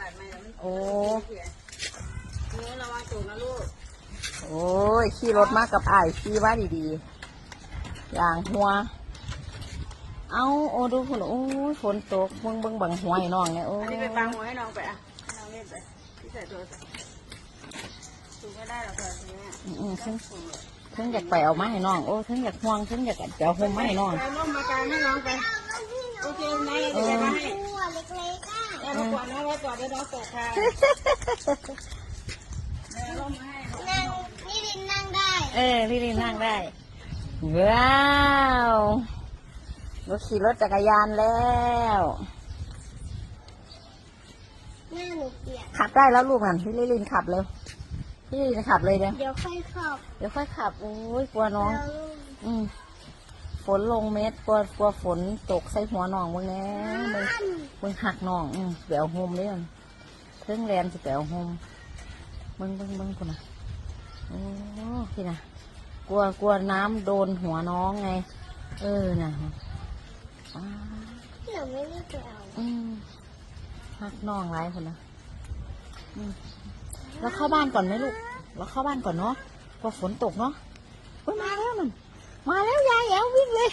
บาดม่แล้วมันโอ้เสียนื้อระวังตูดนะลูกโอ้ย ขี่รถมากับไอ้ายขี่ว่าดีๆ อย่างหัว เอาโอ้ดูฝนโอ้ยฝนตกเบิ่งเบิ่งบังหัวให้น้องเนี่ยโอ้อันยนี้ไปฟังหัวให้น้องไปอะให้น้องเล่นไปพี่ใส่ตัวใส่ตูดไม่ได้หรอกค่ะทีเนี้ยอืมถึงถึงอยากไปเอามาให้น้อง โอ้ถึงอยากห่วงถึงอยากจะเอาห่มมาให้น้องไปร่มมากางให้น้องไป โอเคนะเราจะไปให้ ตัวเล็กๆอะ เอามาก่ อนนะไว้ก่อนเดี๋ยวน้องตกค่ะเดี๋ยวร่มมาให้ นั่งนี่ดินนั่งได้ เออ พี่ลินนั่งได้ ว้าวรถขี่รถจักรยานแล้ว หน้าหนูเปียก ขับได้แล้วลูกนั่นพี่ลินขับเลยพี่ลินขับเลยเดี๋ยวเดี๋ยวค่อยขอบเดี๋ยวค่อยขับ โอ้ยกลัวน้อง แล้วอืม ฝนลงเม็ดกลัวกลัวฝนตกใส่หัวน้องมึงแน่มึงมึงหักน้องอืมเดี๋ยวโฮมเลยมันเทิงแรมสิเดี๋ยวโฮมมึงมึงมึงคนน่ะโอ้พี่น่ะ กลัวกลัวน้ำโดนหัวน้องไง เออน่ะอ้าหนูไม่ได้ไปเอาอืมหักน้องไรคนนะอืมแล้วเข้าบ้านก่อนไหมลูกเราเข้าบ้านก่อนเนาะกลัวฝนตกเนาะเฮ้ยมาแล้วมัน มาแล้วยายแอววิ่งเลย